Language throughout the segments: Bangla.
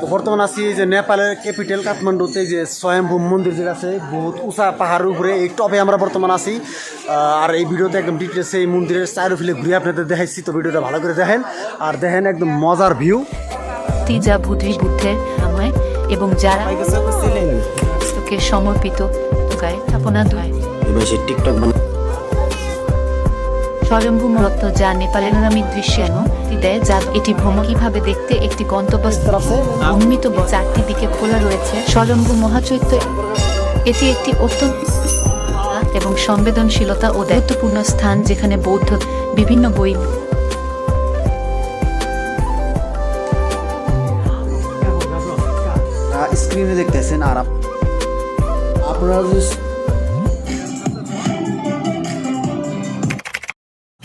তো বর্তমান আছি যে নেপালের ক্যাপিটাল কাঠমান্ডুতে যে স্বয়ম্ভূ মন্দির যেটা আছে বহুত উঁচা পাহাড়ের উপরে এই টপে আমরা বর্তমান আছি। আর এই ভিডিওতে একদম ডিটেলসে এই মন্দিরের চারোফিলে ঘুরে আপনাদের দেখাইছি তো ভিডিওটা ভালো করে দেখেন। আর দেখেন একদম মজার ভিউ তিজা বুদ্ধি বুদ্ধের এবং যারা তোকে সমর্পিত গায়ে স্থাপনা ধয় এবার সে টিকটক বানা স্বয়ম্ভূ মূলত যা নেপালের নামিক দৃশ্যায়ন দেয় যা এটি ভ্রমণ কীভাবে দেখতে একটি গন্তব্যস্থল উন্মিত চারটি দিকে খোলা রয়েছে। স্বয়ম্ভূ মহাচৈত্য এটি একটি অত্যন্ত এবং সংবেদনশীলতা ও দায়িত্বপূর্ণ স্থান যেখানে বৌদ্ধ বিভিন্ন বই স্ক্রিনে দেখতেছেন আর আপনারা যদি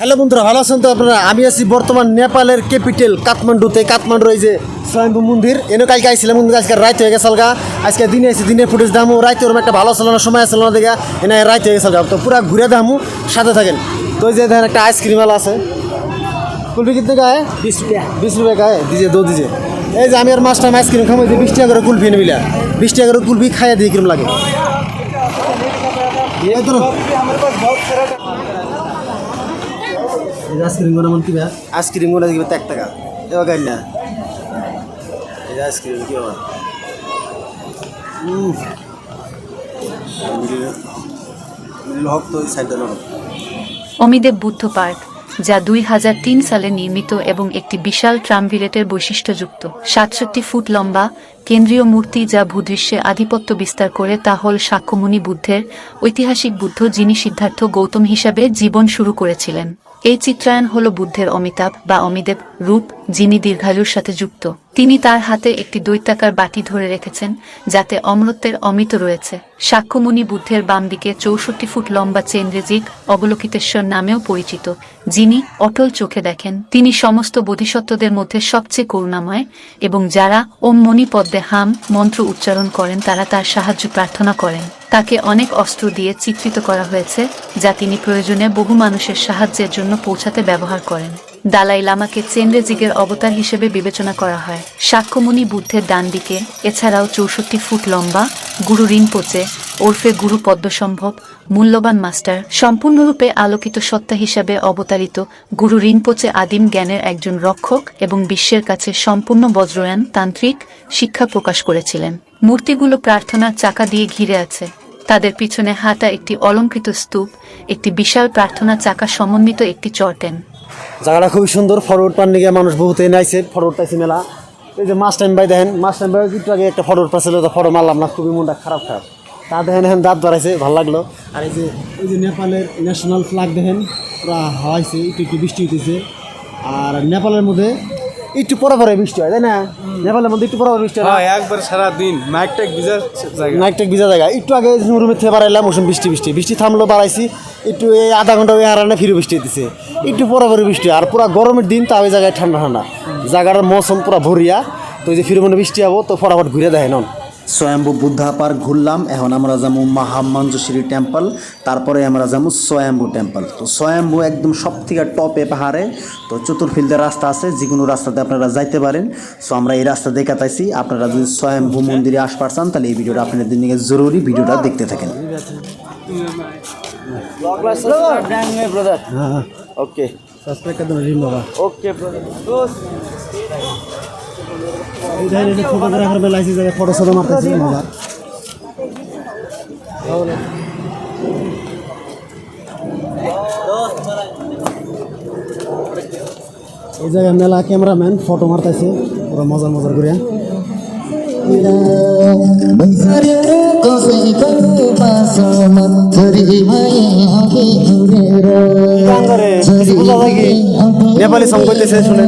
হ্যালো বন্ধুরা ভালো আছেন তো আপনারা? আমি আছি বর্তমান নেপালের ক্যাপিটাল কাঠমান্ডুতে। কাঠমান্ডু এই যে স্বয়ম্ভু মন্দির। এনে কালকে আইসিলাম মন্দির আজকে রাইত হয়ে গেছে সালগা আজকে দিনে আসি দিনে ফুটেজ দামু রাইতে ওরম একটা ভালো ছিল সময় ছিল না দেখা এনে রাইত হয়ে গেছে গা তো পুরো ঘুরে দামু সাথে থাকেন। তো এই যে ধরেন একটা আইসক্রিমওয়ালা আছে। কুলপি কিন্তু গায়ে? বিশ রুপিয়া। বিশ রুপিয়া গায়ে? দিজে দো দিজে। এই যে আমি আর মাস টাইম আইসক্রিম খাব বিশ টাকা করে কুলফি মিলা। বিশ টাকা করে কুলপি খাইয়া দিয়ে কিরম লাগে? আইসক্রিমগুলো মন কি ভাই? আইসক্রিমগুলো দিবে এক টাকা। এবার গাইল। না আইসক্রিম কি হবে হক তো সাইডে না অমিদেব বুদ্ধ পার্ক যা দুই হাজার তিন সালে নির্মিত এবং একটি বিশাল ট্রামভিলেটের বৈশিষ্ট্যযুক্ত। সাতষট্টি ফুট লম্বা কেন্দ্রীয় মূর্তি যা ভূদৃশ্যে আধিপত্য বিস্তার করে তা হল সাক্ষ্যমুনি বুদ্ধের ঐতিহাসিক বুদ্ধ যিনি সিদ্ধার্থ গৌতম হিসাবে জীবন শুরু করেছিলেন। এই চিত্রায়ন হল বুদ্ধের অমিতাভ বা অমিদেব রূপ, যিনি দীর্ঘায়ুর সাথে যুক্ত। তিনি তার হাতে একটি দৈত্যাকার বাটি ধরে রেখেছেন, যাতে অমরত্বের অমিত রয়েছে। সাক্ষ্যমুনি বুদ্ধের বাম দিকে চৌষট্টি ফুট লম্বা চেন্দ্রেজিক অবলোকিতেশ্বর নামেও পরিচিত, যিনি অটল চোখে দেখেন। তিনি সমস্ত বোধিসত্ত্বদের মধ্যে সবচেয়ে করুণাময় এবং যারা ওম মণি পদ্মে হাম মন্ত্র উচ্চারণ করেন, তারা তার সাহায্য প্রার্থনা করেন। তাকে অনেক অস্ত্র দিয়ে চিত্রিত করা হয়েছে, যা তিনি প্রয়োজনে বহু মানুষের সাহায্যের জন্য পৌঁছাতে ব্যবহার করেন। দালাই লামাকে চেন্দ্রেজিগের অবতার হিসেবে বিবেচনা করা হয়। সাক্ষ্যমণি বুদ্ধের ডান দিকে, এছাড়াও চৌষট্টি ফুট লম্বা, গুরু রিনপোচে, ওরফে গুরু পদ্মসম্ভব, মূল্যবান মাস্টার, সম্পূর্ণরূপে আলোকিত সত্তা হিসাবে অবতারিত গুরু রিনপোচে আদিম জ্ঞানের একজন রক্ষক এবং বিশ্বের কাছে সম্পূর্ণ বজ্রয়ান তান্ত্রিক শিক্ষা প্রকাশ করেছিলেন। মূর্তিগুলো প্রার্থনার চাকা দিয়ে ঘিরে আছে। তাদের পিছনে হাঁটা একটি অলঙ্কৃত স্তূপ, একটি বিশাল প্রার্থনা চাকা সমন্বিত একটি চটেন জায়গাটা খুবই সুন্দর, ফরওয়ার্ড পান নিয়ে মানুষ বহুত এনে আইছে ফরওয়ার্ড পাইছে মেলা। এই যে মাছ টাইম ভাই দেখেন মাছ টাইম ভাই একটু আগে একটা ফরওয়ার্ড পাইছিল, তো ফটো মারলাম না, খুবই মনটা খারাপ খারাপ। তা দেখেন এখন দাঁত ধরাইছে, ভালো লাগল। আর এই যে এই যে নেপালের ন্যাশনাল ফ্ল্যাগ দেখেন, পুরা হাওয়াইছে, একটু একটু বৃষ্টি হইতেছে। আর নেপালের মধ্যে একটু পরে পরে বৃষ্টি হয় তাই না? নেপালের মধ্যে একটু পরে পরে বৃষ্টি হয়? হ্যাঁ একবার সারা দিন। ভিজার জায়গা। নাইটটা ভিজা জায়গা। একটু আগে রুমের থেকে বাড়াইলাম মৌসুম বৃষ্টি বৃষ্টি। বৃষ্টি থামলো বাড়াইছি। একটু এই আধা ঘণ্টা ওই হারানে ফিরে বৃষ্টি দিছে একটু পরে পরে বৃষ্টি আর পুরো গরমের দিন তা ওই জায়গায় ঠান্ডা ঠান্ডা। জায়গার মৌসুম পুরো ভরিয়া। তো যে ফিরে মনে বৃষ্টি হব তো ফটাফট ঘুরে দেয় নন। স্বয়ম্ভু বুদ্ধা পার্ক ঘুরলাম এখন আমরা যাব মহামঞ্জুশ্রী টেম্পল তারপরে আমরা যাব স্বয়ম্ভু টেম্পল। তো স্বয়ম্ভু একদম সব থেকে টপে পাহাড়ে তো চতুর্ফিল্ডের রাস্তা আছে যে কোনো রাস্তাতে আপনারা যাইতে পারেন। সো আমরা এই রাস্তা দেখাতাইছি আপনারা যদি স্বয়ম্ভু মন্দিরে আসবার চান তাহলে এই ভিডিওটা আপনাদের দিকে জরুরি ভিডিওটা দেখতে থাকেন। ওকে ওকে এই যে ফটোগ্রাফার বেলা আছে জায়গায় ফটো সটো মারতেছি মজার এই জায়গায় মেলা ক্যামেরাম্যান ফটো মারতেছে পুরো মজার মজার করে। নেপালি সং করতেছে শুনে।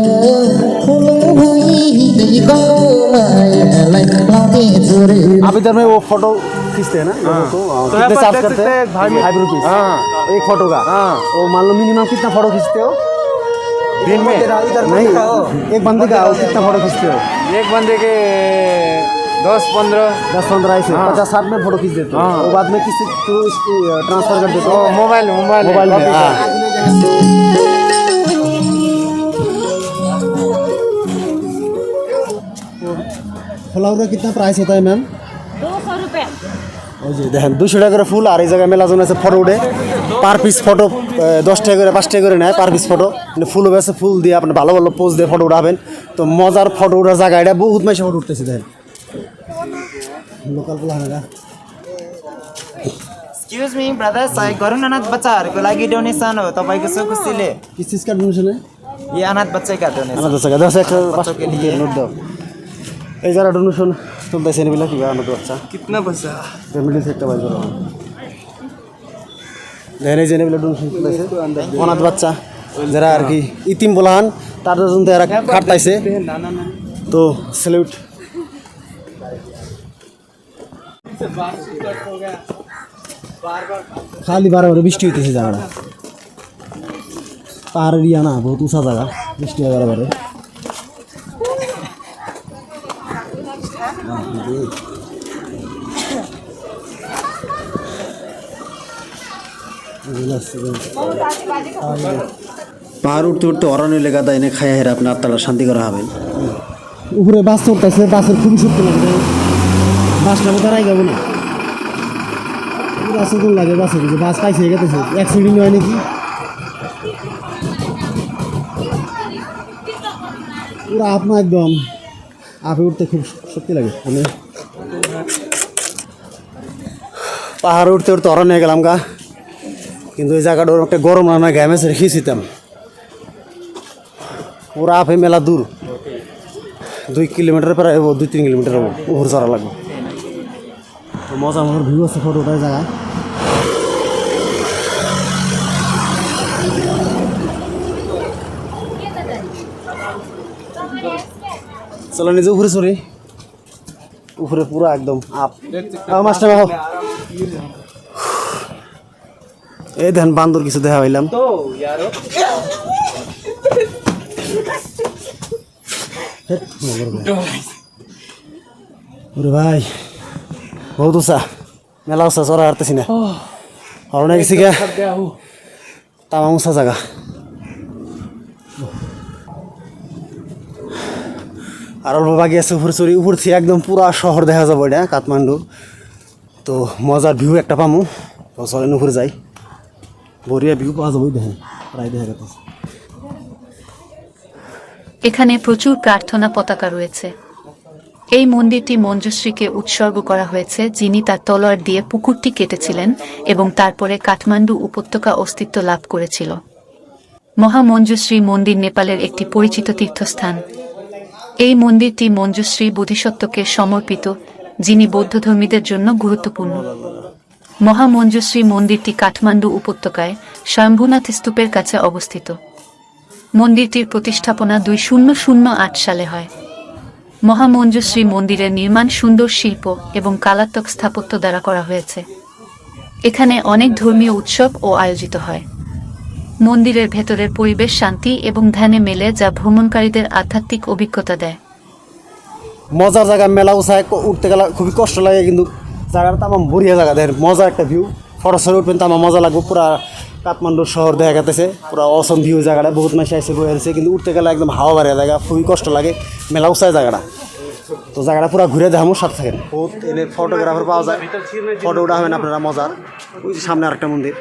अभी इधर में वो फ़ोटो खींचते हैं ना हाँ, तो कितने देख करते हैं हैं फाइव रुपीज़ हाँ। एक फ़ोटो का। हाँ। तो मान लो मिनिमम कितना फ़ोटो खींचते हो? दिन में। नहीं। एक बंदे का कितना फ़ोटो खींचते हो? एक बंदे के दस पंद्रह। दस पंद्रह ऐसे। पचास साठ में फ़ोटो खींच देते हो। हाँ। वो बाद में किसी तो इसकी ट्रांसफ़र कर देते हो। मोबाइल मोबाइल मोबाइल में। फ्लावर का कितना प्राइस होता है मैम दो सौ रुपये ওই যে দেখেন দুশো টাকা করে ফুল আর এই জায়গায় মেলা জন আছে ফটো উঠে পার পিস ফটো দশ টাকা করে পাঁচ টাকা করে নেয় পার পিস ফটো মানে ফুলও বেছে ফুল দিয়ে আপনি ভালো ভালো পোজ দিয়ে ফটো উঠাবেন তো মজার ফটো উঠার জায়গা এটা বহুত মাসে ফটো উঠতেছে দেখেন লোকাল পোলা হানা एक्सक्युज मी ब्रदर सहयोग गरौँ न अनाथ बच्चाहरूको लागि डोनेसन हो तपाईँको सो खुसीले किस चीज़ का डोनेशन है यो अनाथ बच्चैका डोनेसन আমার দশ টাকা দশ একটা পাঁচ টাকা নোট দাও এই যারা ডোনেশন চলতেছে নিবিলা কি আমার বাচ্চা कितना पैसा ফ্যামিলি থেকে একটা বাইর করো দেখেন এই যে নিবিলা ডোনেশন চলতেছে অনাথ বাচ্চা যারা আর কি ইতিম বলাহান তার জন্য এরা কাটতাইছে তো স্যালুট খালি বারবার বৃষ্টি হইতেছে জায়গাটা পাহাড়ের ইয়া না বহুত উঁচা জায়গা বৃষ্টি হয় বারবারে পাহাড় উঠতে উঠতে অরণ্য এলাকাতে এনে খাইয়া হেরে আপনি আত্মাটা শান্তি করা হবেন উপরে বাস চলতেছে, বাসের খুবই শক্তি লাগে বাসটা মতো রাই যাব না পুরো শকুন লাগে, বাসে কিছু বাস পাইছে গেতেছে। অ্যাক্সিডেন্ট হয় নাকি? পুরো আপনা একদম। আপে উঠতে খুব শক্তি লাগে। মানে পাহাড়ে উঠতে উঠতে অরণ্য গেলাম গা। কিন্তু ওই জায়গাটা ওর একটা গরম রান্না ঘ্যামেছে রেখেছিতাম পুরো আপে মেলা দূর। দুই কিলোমিটার প্রায় দুই তিন কিলোমিটার উপর চড়া লাগবে। মজা মজার ভিউ আছে ফটো ওঠার জায়গা চলো নিজে উপরে সরি। উপরে পুরো একদম আপ মাস্টার বাবু। এই দেখেন বান্দর কিছু দেখা হইলাম ওরে ভাই বহুত উষা মেলা উষা চড়া হারতেছি না। হরণে গেছি গা তামা উষা জায়গা আর অল্প বাকি আছে উপরে চড়ি উপর থেকে একদম পুরা শহর দেখা যাব এটা, কাঠমান্ডু। তো মজার ভিউ একটা পামু। তো চলেন উপরে যাই। বড়িয়া ভিউ পাওয়া যাব দেখেন, প্রায় দেখা গেছে। এখানে প্রচুর প্রার্থনা পতাকা রয়েছে। এই মন্দিরটি মঞ্জুশ্রীকে উৎসর্গ করা হয়েছে, যিনি তার তলোয়ার দিয়ে পুকুরটি কেটেছিলেন এবং তারপরে কাঠমান্ডু উপত্যকা অস্তিত্ব লাভ করেছিল। মহামঞ্জুশ্রী মন্দির নেপালের একটি পরিচিত তীর্থস্থান। এই মন্দিরটি মঞ্জুশ্রী বোধিসত্ত্বকে সমর্পিত, যিনি বৌদ্ধধর্মীদের জন্য গুরুত্বপূর্ণ। মহামঞ্জুশ্রী মন্দিরটি কাঠমান্ডু উপত্যকায় স্বয়ম্ভুনাথ স্তূপের কাছে অবস্থিত। মন্দিরটির প্রতিষ্ঠাপনা দুই শূন্য শূন্য আট সালে হয়। মহামঞ্জুশ্রী মন্দিরের নির্মাণ সুন্দর শিল্প এবং কালাত্মক স্থাপত্য দ্বারা করা হয়েছে। এখানে অনেক ধর্মীয় উৎসব ও আয়োজিত হয়। মন্দিরের ভেতরের পরিবেশ শান্তি এবং ধ্যানে মেলে যা ভ্রমণকারীদের আধ্যাত্মিক অভিজ্ঞতা দেয়। মজার জায়গা মেলা উৎসাহে উঠতে গেলে খুবই কষ্ট লাগে, কিন্তু জায়গাটা তামাম বড়িয়া জায়গা, দেখেন, মজার একটা ভিউ ফটো সরে উঠবেন তামাম মজা লাগবে, পুরা কাঠমান্ডু শহর দেখা গেতেছে, পুরা অসম ভিউ জায়গাটা, বহুত মাসে আসে বয়ে আছে কিন্তু উঠতে গেলে একদম হাওয়া বাড়িয়া জায়গা, খুবই কষ্ট লাগে মেলা উৎসাহে জায়গাটা। তো জায়গাটা পুরা ঘুরে দেখামো, সাথে থাকেন। বহুত এনে ফটোগ্রাফার পাওয়া যায় ফটো উঠা হবেন আপনারা, মজার। ওই সামনে আরেকটা মন্দির।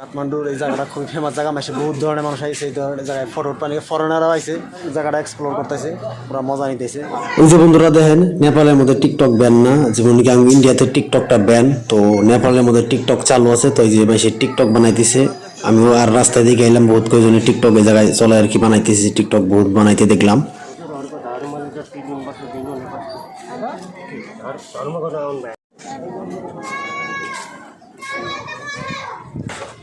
কাঠমান্ডুর এই জায়গাটা খুবই ফেমাস জায়গা মাসে বহুত ধরনের মানুষ আইছে এই ধরনের জায়গায় ফটো উঠপানি ফরেনারও আইছে জায়গাটা এক্সপ্লোর করতেছে পুরা মজা নিতেছে ওই যে বন্ধুরা দেখেন নেপালের মধ্যে টিকটক ব্যান না যেমন কি আমি ইন্ডিয়াতে টিকটকটা ব্যান তো নেপালের মধ্যে টিকটক চালু আছে তো এই যে ভাই সে টিকটক বানাইতেছে আমিও আর রাস্তায় দিকে এলাম বহুত কয়জনে টিকটক এই জায়গায় চলে আর কি বানাইতেছে টিকটক বহুত বানাইতে দেখলাম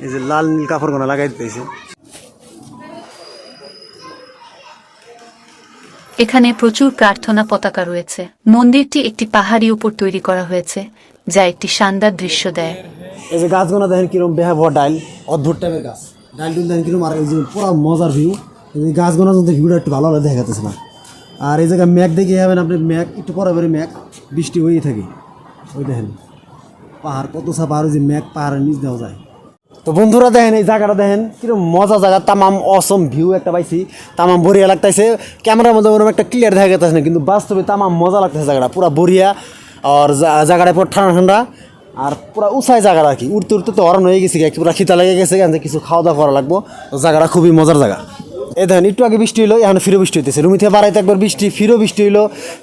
এই যে লাল নীল কাপড় গোনা লাগাই দিতেছে। এখানে প্রচুর প্রার্থনা পতাকা রয়েছে। মন্দিরটি একটি পাহাড়ি উপর তৈরি করা হয়েছে যা একটি শানদার দৃশ্য দেয়। এই যে গাছগুলো দেখেন কিরম বেহা ভর ডাইল অদ্ভুত টাইপের গাছ। ডাইল টুল দেখেন কিরম আর এই যে পুরো মজার ভিউ এই গাছগুলো যদি ভিউটা একটু ভালো হলে দেখা যাচ্ছে না। আর এই জায়গায় ম্যাক দেখে যাবেন আপনি ম্যাক একটু পরে পরে ম্যাক বৃষ্টি হয়েই থাকে। ওই দেখেন পাহাড় কত সা পাহাড় ওই যে ম্যাক পাহাড়ের নিচ দেওয়া যায়। তো বন্ধুরা দেখেন, এই জায়গাটা দেখেন কীরকম মজা জায়গা, তামাম অসম ভিউ একটা পাইছি। তামাম বরিয়া লাগতেছে ক্যামেরার মধ্যে ওরকম একটা ক্লিয়ার দেখা যেতেছে না, কিন্তু বাস্তবে তামাম মজা লাগতেছে জায়গাটা, পুরা বরিয়া আর জায়গাটা পুরো ঠান্ডা ঠান্ডা আর পুরা উঁচাই জায়গাটা আর কি। উঠতে উঠতে তো অরণ হয়ে গেছে, পুরা খিতা লেগে গেছে কিছু খাওয়া দাওয়া করা লাগবো। জায়গাটা খুবই মজার জায়গা। দেখেন, একটু আগে বৃষ্টি হইল, এখন ফিরো বৃষ্টি হইতেছে। রুমি থেকে বাড়াইতে একবার বৃষ্টি, ফিরো বৃষ্টি হইল,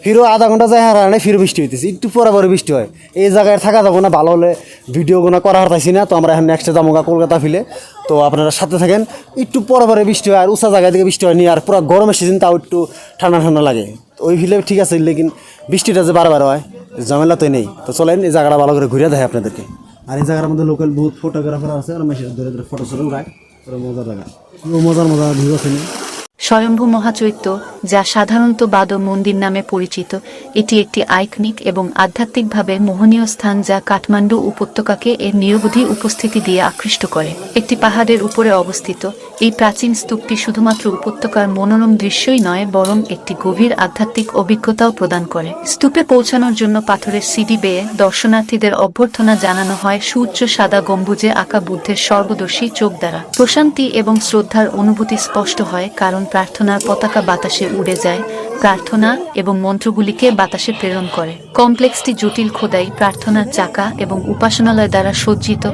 ফিরো আধা ঘণ্টা যায় হারানে ফিরো বৃষ্টি হইতেছে। একটু পরে পরে বৃষ্টি হয়। এই জায়গায় থাকা যাব না, ভালো হলে ভিডিও গোনা করা হারতাইছি না, তো আমরা এখন নেক্সটে যাব কলকাতা ফিলে তো আপনারা সাথে থাকেন, একটু পরে পরে বৃষ্টি হয়, আর উঁচা জায়গা থেকে বৃষ্টি হয়নি আর পুরো গরমের সিজন তাও একটু ঠান্ডা ঠান্ডা লাগে। ওই ফিলে ঠিক আছে, লেকিন বৃষ্টিটা যে বারবার হয়, ঝামেলা তো নেই। তো চলেন, এই জায়গাটা ভালো করে ঘুরে দেয় আপনাদেরকে। আর এই জায়গার মধ্যে লোকাল বহুত ফটোগ্রাফার আছে, আর ধরে ধরে ফটো উঠায় পুরো মজার জায়গা। মজার মজার ভিউ আছে। স্বয়ম্ভু মহাচৈত্য, যা সাধারণত বাদ মন্দির নামে পরিচিত, এটি একটি আইকনিক এবং আধ্যাত্মিকভাবে মোহনীয় স্থান যা কাঠমান্ডু উপত্যকাকে এর নিরবধি উপস্থিতি দিয়ে আকৃষ্ট করে। একটি পাহাড়ের উপরে অবস্থিত, এই প্রাচীন স্তূপটি শুধুমাত্র উপত্যকার মনোরম দৃশ্যই নয়, বরং একটি গভীর আধ্যাত্মিক অভিজ্ঞতাও প্রদান করে। স্তূপে পৌঁছানোর জন্য পাথরের সিঁড়ি বেয়ে দর্শনার্থীদের অভ্যর্থনা জানানো হয় সূর্য, সাদা গম্বুজে আঁকা বুদ্ধের সর্বদর্শী চোখ দ্বারা। প্রশান্তি এবং শ্রদ্ধার অনুভূতি স্পষ্ট হয়, কারণ প্রার্থনার পতাকা বাতাসে উড়ে যায়, প্রার্থনা এবং মন্ত্রগুলিকে বাতাসে প্রেরণ করে। কমপ্লেক্সটি জটিল খোদাই প্রার্থনার চাকা এবং উপাসনালয় দ্বারা সজ্জিত,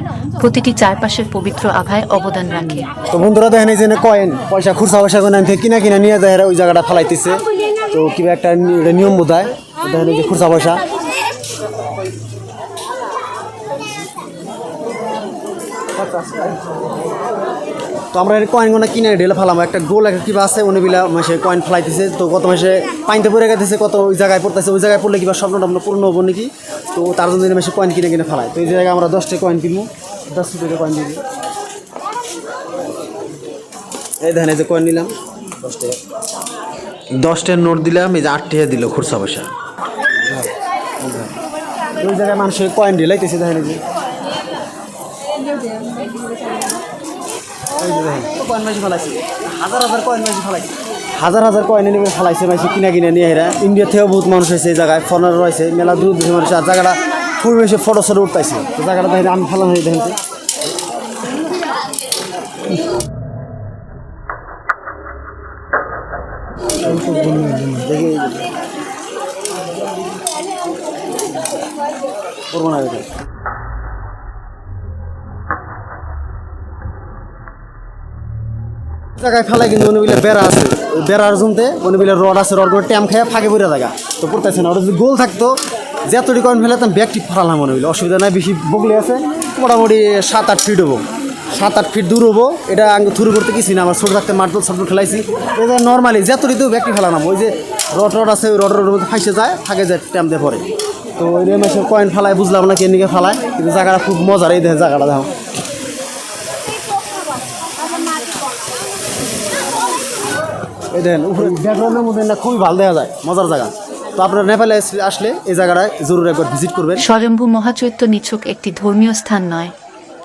প্রতিটি চারপাশের পবিত্র আভায় অবদান রাখে। তো বন্ধুরা দেখেন এই যে কয়েন, পয়সা খুচরা পয়সা কিনা কিনা নিয়ে দেয় ওই জায়গাটা ফেলাইতেছে। তো কিবা একটা নিয়ম বোধ হয় খুচরা পয়সা। তো আমরা এই কয়েনগুলো কিনে ঢেলে ফেলাম। একটা গোল একটা কিবা আছে উনি বিলা মাসে কয়েন ফেলাইতেছে। তো গত মাসে পানিতে পড়ে গেছে কত ওই জায়গায় পড়তেছে ওই জায়গায় পড়লে কিবা স্বপ্ন টপ্ন পূর্ণ হব নাকি? তো তার জন্য এই মাসে কয়েন কিনে কিনে ফেলায়। তো এই জায়গায় আমরা দশটা কয়েন কিনবো দশ টাকা কয়েন দিয়ে এই এই যে কয়েন নিলাম দশ টাকা দশটার নোট দিলাম এই যে আট টাকা দিল খুরসা পয়সা ওই জায়গায় মানুষের কয়েন ঢেলাইতেছে এই যে। হাজার হাজার কয়েন হাজার হাজার এনে ফেলাইছে কিনা কিনা নিয়ে এরা ইন্ডিয়া থেকেও বহুত মানুষ হয়েছে এই জায়গায় ফরেনার রয়েছে মেলা দূর দূর মানুষ আর জায়গাটা ফুল বেশি ফটো সটো উঠতেছে জায়গাটা আমি ফেলানো দেখেন তো। দেখি এই যে। করব না এটা জায়গায় ফেলাই কিন্তু মনে বিলে বেড়া আছে। বেড়ার জমতে মনে বিলে রড আছে, রড করে ট্যাম খেয়ে ফাঁকে পড়ে জায়গা তো পড়তেছে না ওটা যদি গোল থাকতো যতটি কয়েন ফেলে ব্যাগ টিপ ফালাম মনে হইল অসুবিধা নাই, বেশি বগলে আছে, মোটামুটি সাত আট ফিট হব। সাত আট ফিট দূর হব, এটা আমি থুরু করতে কিছু না, আমার ছোটো থাকতে মার্বল সার্বল খেলাইছি। এটা নর্মালি যতটি তো ব্যাগটি ফেলাম ওই যে রড রড আছে, ওই রড রডের মধ্যে ফাইসে যায়, ফাঁকে যায়, ট্যাম দিয়ে পরে তো ওই মাসে কয়েন ফেলায়, বুঝলাম না কেনিকে ফেলায়, কিন্তু জায়গাটা খুব মজার, এই দেখেন জায়গাটা দেখো। এই দেখেন উপরে ব্যাকগ্রাউন্ডের মধ্যে না খুবই ভালো দেখা যায় মজার জায়গা। তো আপনারা নেপালে আসলে এই জায়গাটায় জরুর একবার ভিজিট করবেন। স্বয়ম্ভু মহাচৈত্য নিছক একটি ধর্মীয় স্থান নয়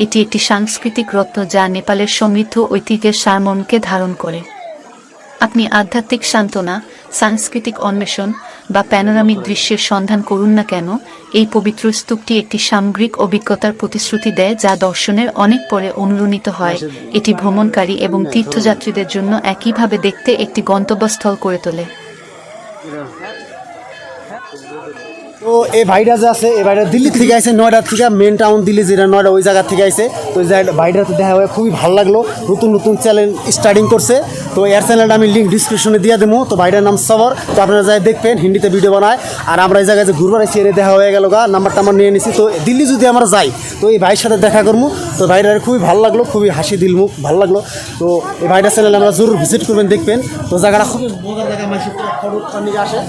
এটি একটি সাংস্কৃতিক রত্ন যা নেপালের সমৃদ্ধ ঐতিহ্যের সারমনকে ধারণ করে। আপনি আধ্যাত্মিক সান্ত্বনা, সাংস্কৃতিক অন্বেষণ বা প্যানোরামিক দৃশ্যের সন্ধান করুন না কেন, এই পবিত্র স্তূপটি একটি সামগ্রিক অভিজ্ঞতার প্রতিশ্রুতি দেয় যা দর্শনের অনেক পরে অনুরণিত হয়। এটি ভ্রমণকারী এবং তীর্থযাত্রীদের জন্য একইভাবে দেখতে একটি গন্তব্যস্থল করে তোলে। তো এই ভাইটা যে আছে, এই ভাইটা দিল্লি থেকে আসে নয়ডা থেকে মেন টাউন দিল্লি যেটা, নয়ডা ওই জায়গা থেকে আসে তো ওই জায়গাটা ভাইটার তো দেখা হয়ে খুবই ভালো লাগল। নতুন নতুন চ্যানেল স্টার্টিং করছে। তো এর চ্যানেলটা আমি লিঙ্ক ডিসক্রিপশনে দিয়ে দেবো তো ভাইটার নাম সবর তো আপনারা যাই দেখবেন হিন্দিতে ভিডিও বানায় আর আমরা এই জায়গায় যে ঘুরবার আছি এনে দেখা হয়ে গেল গা নাম্বারটা আমার নিয়ে নিছি তো দিল্লি যদি আমরা যাই তো এই ভাইয়ের সাথে দেখা করবো তো ভাইটার খুবই ভালো লাগলো খুবই হাসি দিল মুখ ভালো লাগলো তো এই ভাইটার চ্যানেল আমরা জরুর ভিজিট করবেন দেখবেন তো জায়গাটা খুবই মজার জায়গা মানুষ ফটো নিয়ে আসে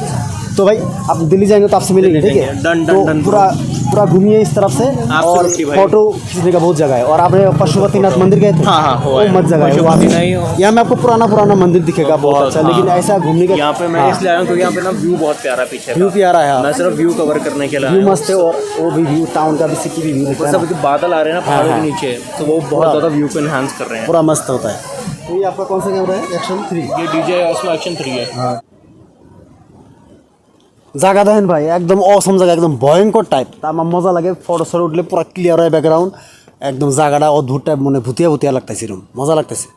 तो भाई आप दिल्ली जाएंगे तो आपसे मिलेंगे ठीक है डन, डन, तो डन, पूरा पूरा घूमिए इस तरफ़ से और फ़ोटो खींचने का बहुत जगह है। और आपने पशुपतिनाथ मंदिर गए थे? हाँ, हाँ, वो मत जगह है। यहाँ में आपको पुराना पुराना मंदिर दिखेगा बहुत अच्छा लेकिन हाँ। ऐसा घूमने का यहाँ पे मैं हाँ, इसलिए आया हूँ क्योंकि यहाँ पे ना व्यू बहुत प्यारा पीछे व्यू आ रहा है मैं सिर्फ़ व्यू कवर करने के लिए व्यू मस्त है और वो भी व्यू टाउन का भी सिटी भी व्यू सब बादल आ रहे हैं ना पहाड़ों हाँ। के नीचे तो वो बहुत ज़्यादा व्यू को एनहांस कर रहे हैं। पूरा मस्त होता है। तो ये आपका कौन सा कैमरा है? एक्शन थ्री ये डीजे उसमें एक्शन थ्री है। জায়গা দেখেন ভাই একদম অসম জায়গা একদম ভয়ঙ্কর টাইপ তা আমার মজা লাগে ফটো সটো উঠলে পুরো ক্লিয়ার হয় ব্যাকগ্রাউন্ড একদম জায়গাটা অদ্ভুত টাইপ মনে ভুতিয়া ভুতিয়া লাগতেছে এরকম মজা লাগতেছে।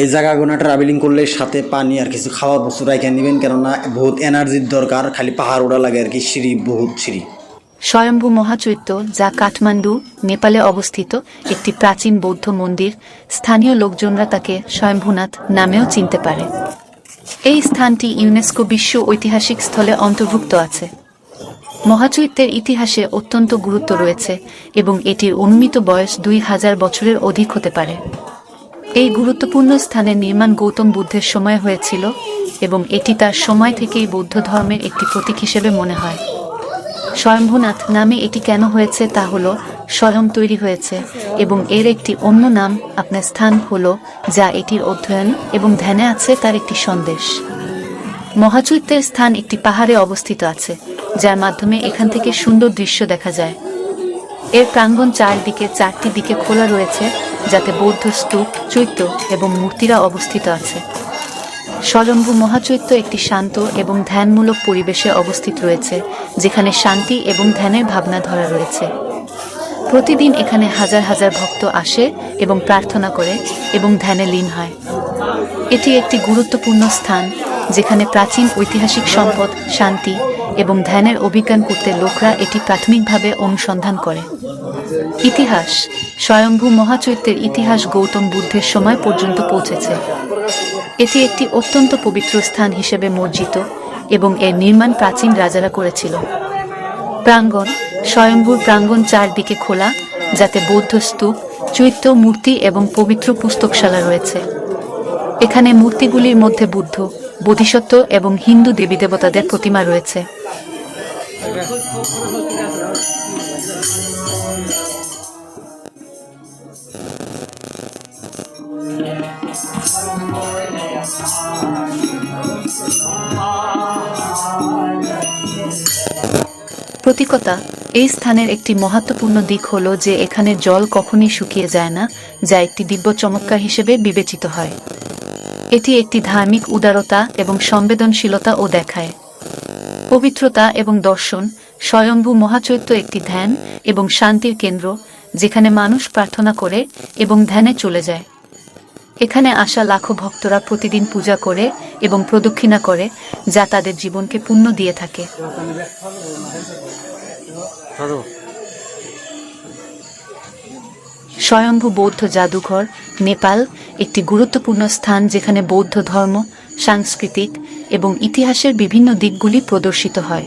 এই জায়গাগুলো ট্রাভেলিং করলে সাথে পানি আর কিছু খাওয়ার বস্তু রাখে নেবেন কেননা বহুত এনার্জির দরকার খালি পাহাড় ওড়া লাগে আর কি সিঁড়ি বহুত সিঁড়ি। স্বয়ম্ভু মহাচৈত্য যা কাঠমান্ডু নেপালে অবস্থিত একটি প্রাচীন বৌদ্ধ মন্দির স্থানীয় লোকজনরা তাকে স্বয়ম্ভুনাথ নামেও চিনতে পারে। এই স্থানটি ইউনেস্কো বিশ্ব ঐতিহাসিক স্থলে অন্তর্ভুক্ত আছে। মহাচৈত্যের ইতিহাসে অত্যন্ত গুরুত্ব রয়েছে এবং এটির অনুমিত বয়স দুই হাজার বছরের অধিক হতে পারে। এই গুরুত্বপূর্ণ স্থানের নির্মাণ গৌতম বুদ্ধের সময় হয়েছিল এবং এটি তার সময় থেকেই বৌদ্ধ ধর্মের একটি প্রতীক হিসেবে মনে হয়। স্বয়ম্ভুনাথ নামে এটি কেন হয়েছে তা হলো স্বয়ং তৈরি হয়েছে এবং এর একটি অন্য নাম আপনার স্থান হল যা এটির অধ্যয়ন এবং ধ্যানে আছে তার একটি সন্দেশ। মহাচৈত্যের স্থান একটি পাহাড়ে অবস্থিত আছে, যার মাধ্যমে এখান থেকে সুন্দর দৃশ্য দেখা যায়। এর প্রাঙ্গণ চারদিকে চারটি দিকে খোলা রয়েছে, যাতে বৌদ্ধ স্তূপ, চৈত্য এবং মূর্তিরা অবস্থিত আছে। স্বয়ম্ভু মহাচৈত্য একটি শান্ত এবং ধ্যানমূলক পরিবেশে অবস্থিত রয়েছে, যেখানে শান্তি এবং ধ্যানের ভাবনা ধরা রয়েছে। প্রতিদিন এখানে হাজার হাজার ভক্ত আসে এবং প্রার্থনা করে এবং ধ্যানে লীন হয়। এটি একটি গুরুত্বপূর্ণ স্থান, যেখানে প্রাচীন ঐতিহাসিক সম্পদ, শান্তি এবং ধ্যানের অভিজ্ঞান করতে লোকরা এটি প্রাথমিকভাবে অনুসন্ধান করে। ইতিহাস, স্বয়ম্ভু মহাচৈত্যের ইতিহাস গৌতম বুদ্ধের সময় পর্যন্ত পৌঁছেছে। এটি একটি অত্যন্ত পবিত্র স্থান হিসেবে মর্জিত এবং এর নির্মাণ প্রাচীন রাজারা করেছিল। প্রাঙ্গণ স্বয়ম্ভুর প্রাঙ্গণ চারদিকে খোলা, যাতে বৌদ্ধ স্তূপ চৈত্য মূর্তি এবং পবিত্র পুস্তকশালা রয়েছে। এখানে মূর্তিগুলির মধ্যে বুদ্ধ, বোধিসত্ত্ব এবং হিন্দু দেবী দেবতাদের প্রতিমা রয়েছে। প্রতীকতা, এই স্থানের একটি মহত্বপূর্ণ দিক হল যে এখানে জল কখনই শুকিয়ে যায় না, যা একটি দিব্য চমৎকার হিসেবে বিবেচিত হয়। এটি একটি ধার্মিক উদারতা এবং সংবেদনশীলতা ও দেখায়। পবিত্রতা এবং দর্শন স্বয়ম্ভু মহাচৈত্য একটি ধ্যান এবং শান্তির কেন্দ্র, যেখানে মানুষ প্রার্থনা করে এবং ধ্যানে চলে যায়। এখানে আসা লাখো ভক্তরা প্রতিদিন পূজা করে এবং প্রদক্ষিণা করে যা তাদের জীবনকে পুণ্য দিয়ে থাকে। স্বয়ম্ভু বৌদ্ধ জাদুঘর নেপাল একটি গুরুত্বপূর্ণ স্থান যেখানে বৌদ্ধ ধর্ম সাংস্কৃতিক এবং ইতিহাসের বিভিন্ন দিকগুলি প্রদর্শিত হয়।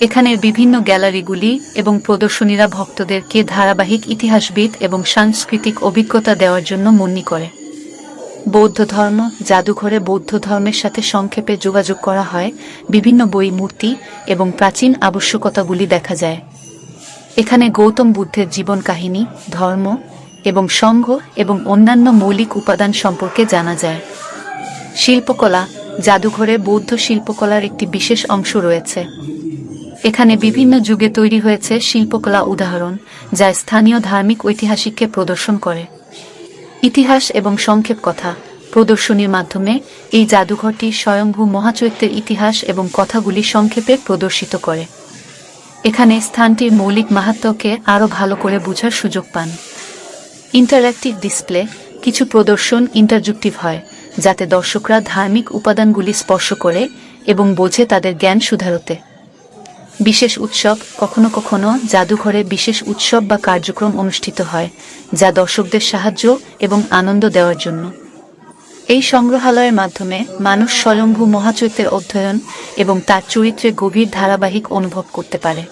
এখানের বিভিন্ন গ্যালারিগুলি এবং প্রদর্শনীরা ভক্তদেরকে ধারাবাহিক ইতিহাসবিদ এবং সাংস্কৃতিক অভিজ্ঞতা দেওয়ার জন্য মন্নি করে। বৌদ্ধ ধর্ম, জাদুঘরে বৌদ্ধ ধর্মের সাথে সংক্ষেপে যোগাযোগ করা হয়, বিভিন্ন বই, মূর্তি এবং প্রাচীন আবশ্যকতাগুলি দেখা যায়। এখানে গৌতম বুদ্ধের জীবন কাহিনী, ধর্ম এবং সংঘ এবং অন্যান্য মৌলিক উপাদান সম্পর্কে জানা যায়। শিল্পকলা, জাদুঘরে বৌদ্ধ শিল্পকলার একটি বিশেষ অংশ রয়েছে। এখানে বিভিন্ন যুগে তৈরি হয়েছে শিল্পকলা উদাহরণ, যা স্থানীয় ধার্মিক ঐতিহাসিককে প্রদর্শন করে। ইতিহাস এবং সংক্ষেপ কথা। প্রদর্শনীর মাধ্যমে এই জাদুঘরটি স্বয়ংভূ মহাচৈত্যের ইতিহাস এবং কথাগুলি সংক্ষেপে প্রদর্শিত করে। এখানে স্থানটির মৌলিক মাহাত্ম্যকে আরও ভালো করে বোঝার সুযোগ পান। ইন্টারঅ্যাক্টিভ ডিসপ্লে, কিছু প্রদর্শন ইন্টারযুক্টিভ হয়, যাতে দর্শকরা ধার্মিক উপাদানগুলি স্পর্শ করে এবং বোঝে তাদের জ্ঞান সুধারতে। বিশেষ উৎসব কখনো কখনো জাদুঘরে বিশেষ উৎসব বা কার্যক্রম অনুষ্ঠিত হয়, যা দর্শকদের সাহায্য এবং আনন্দ দেওয়ার জন্য। এই সংগ্রহালয়ের মাধ্যমে মানুষ স্বয়ম্ভু মহাচৈত্যের অধ্যয়ন এবং তার চরিত্রে গভীর ধারাবাহিক অনুভব করতে পারে।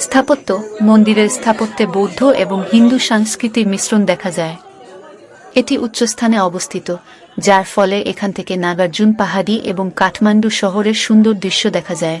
স্থাপত্য, মন্দিরের স্থাপত্যে বৌদ্ধ এবং হিন্দু সংস্কৃতির মিশ্রণ দেখা যায়। এটি উচ্চস্থানে অবস্থিত, যার ফলে এখান থেকে নাগার্জুন পাহাড়ি এবং কাঠমান্ডু শহরের সুন্দর দৃশ্য দেখা যায়।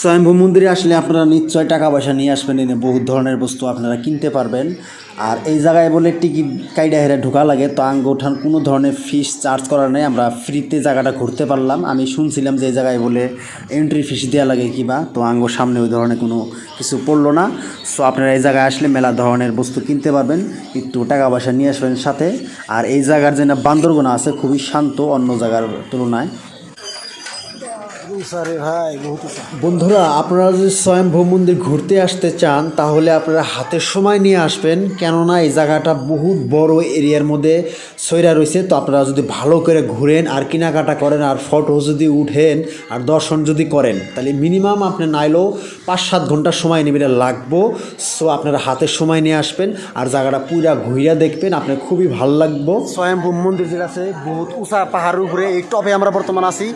স্বয়ংভূ মন্দিরে আসলে আপনারা নিশ্চয় টাকা পয়সা নিয়ে আসবেন এনে বহু ধরনের বস্তু আপনারা কিনতে পারবেন। আর এই জায়গায় বলে টিকিট কাইডা হেরে ঢোকা লাগে, তো আঙ্গ ওঠান কোনো ধরনের ফিস চার্জ করার নেই, আমরা ফ্রিতে জায়গাটা ঘুরতে পারলাম। আমি শুনছিলাম যে এই জায়গায় বলে এন্ট্রি ফিস দেওয়া লাগে কিবা, তো আঙ্গ সামনে ওই ধরনের কোনো কিছু পড়ল না। সো আপনারা এই জায়গায় আসলে মেলা ধরনের বস্তু কিনতে পারবেন, একটু টাকা পয়সা নিয়ে আসবেন সাথে। আর এই জায়গার যে বান্দরগোনা আছে, খুবই শান্ত, অন্য জায়গার তুলনায়। বন্ধুরা আপনারা যদি স্বয়ংভূ মন্দির ঘুরতে আসতে চান তাহলে আপনারা হাতে সময় নিয়ে আসবেন। কেননা এই জায়গাটা বহুত বড় এরিয়ার মধ্যে সৈরা রয়েছে। তো আপনারা যদি ভালো করে ঘুরেন আর কেনাকাটা করেন আর ফটো যদি উঠেন আর দর্শন যদি করেন তাহলে মিনিমাম আপনি নাইলেও পাঁচ সাত ঘণ্টা সময় নেবেন লাগবো। সো আপনারা হাতে সময় নিয়ে আসবেন আর জায়গাটা পুরা ঘুরিয়া দেখবেন আপনার খুবই ভালো লাগবো। স্বয়ংভূ মন্দির যেটা আছে বহুত উঁচা পাহাড়ের উপরে এই টপে আমরা বর্তমান আছি।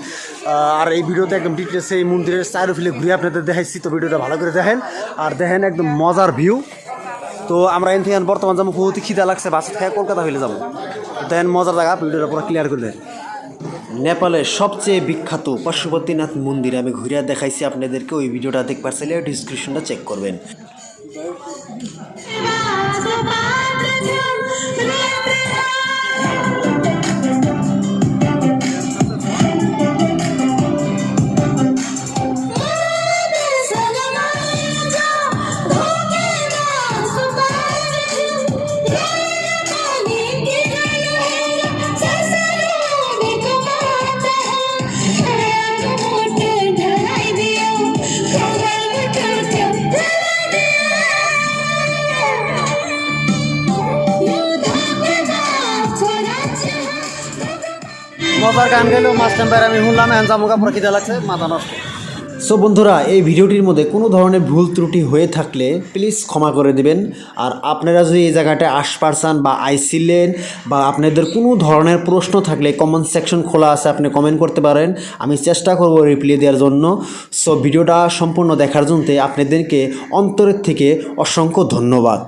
আর এই ভিডিওতে একদম ডিটেলসে এই মন্দিরের চারোফিলে ঘুরে আপনাদের দেখাইছি তো ভিডিওটা ভালো করে দেখেন আর দেখেন একদম মজার ভিউ তো আমরা এন থেকে বর্তমান যাব বহুত খিদা লাগছে বাসে থেকে কলকাতা হইলে যাব দেখেন মজার জায়গা ভিডিওটা পুরো ক্লিয়ার করে দেন নেপালের সবচেয়ে বিখ্যাত পশুপতিনাথ মন্দির আমি ঘুরিয়া দেখাইছি আপনাদেরকে ওই ভিডিওটা দেখবার চাইলে ডিসক্রিপশনটা চেক করবেন সো বন্ধুরা, এই ভিডিওটির মধ্যে কোনো ধরনের ভুল ত্রুটি হয়ে থাকলে প্লিজ ক্ষমা করে দিবেন। আর আপনারা যদি এই জায়গাটায় আসপারসান বা আইসিলেন বা আপনাদের কোনো ধরনের প্রশ্ন থাকলে কমেন্ট সেকশন খোলা আছে, আপনি কমেন্ট করতে পারেন। আমি চেষ্টা করব রিপ্লাই দেওয়ার জন্য। সো ভিডিওটা সম্পূর্ণ দেখার জন্য আপনাদেরকে অন্তরের থেকে অসংখ্য ধন্যবাদ।